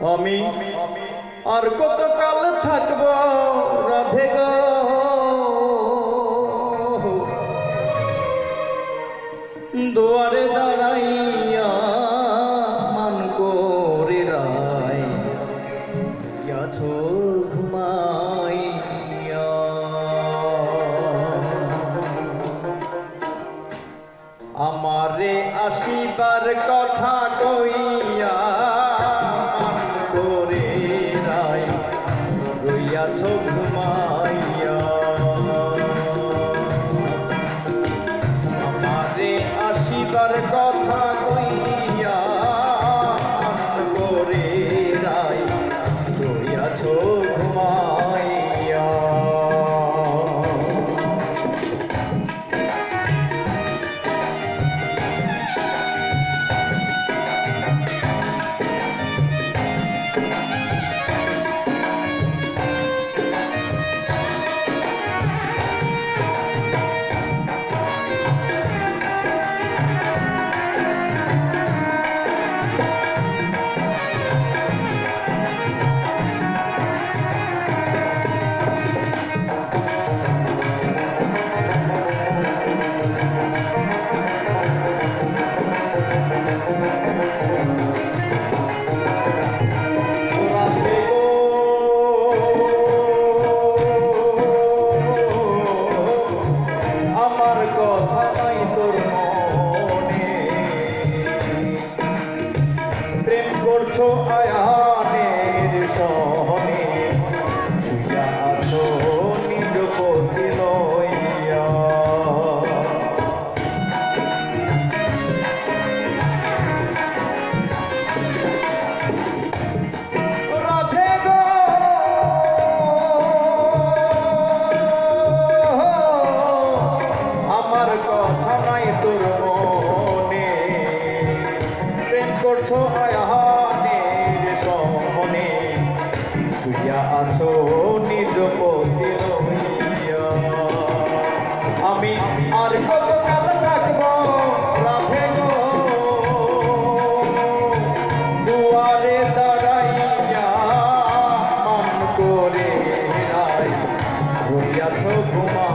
আমি আর কতকাল থাকব? রাধে গো। দুয়ারে দাঁড়াইয়া মান করে রায় গেছো ঘুমাইয়া আমারে আসিবার কথা কই आया আছো নিজ পতির আমি আর কত কাল থাকব রাধে গো? দুয়ারে দাঁড়াইয়া মান করে রাই ঘুরিয়াছ ঘুমা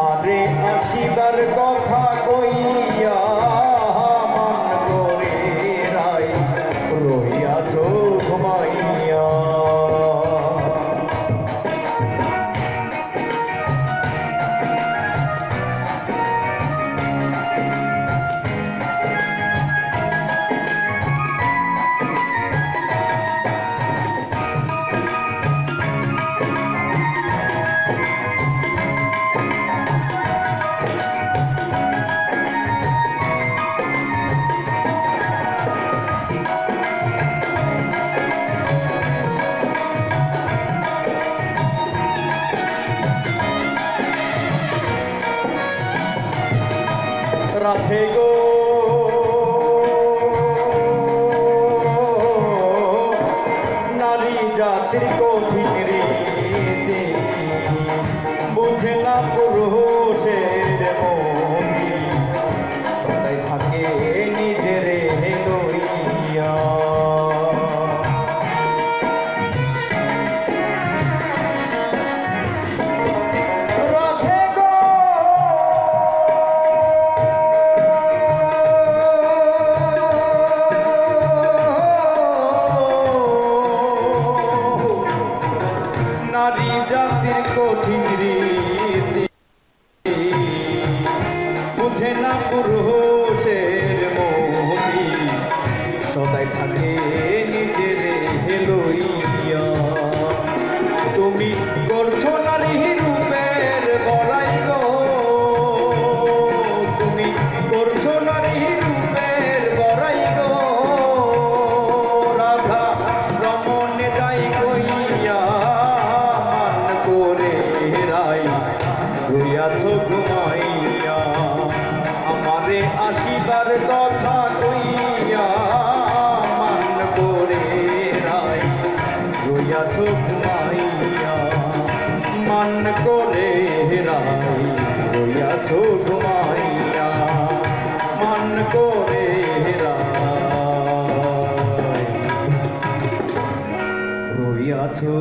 তোমারে আসিবার কথা কইয়া থেকো জাতির কঠিন আছো ঘুমাইয়া মান করে হেরাই রইয়াছো ঘুমাইয়া মান করে হেরাই। রইয়াছো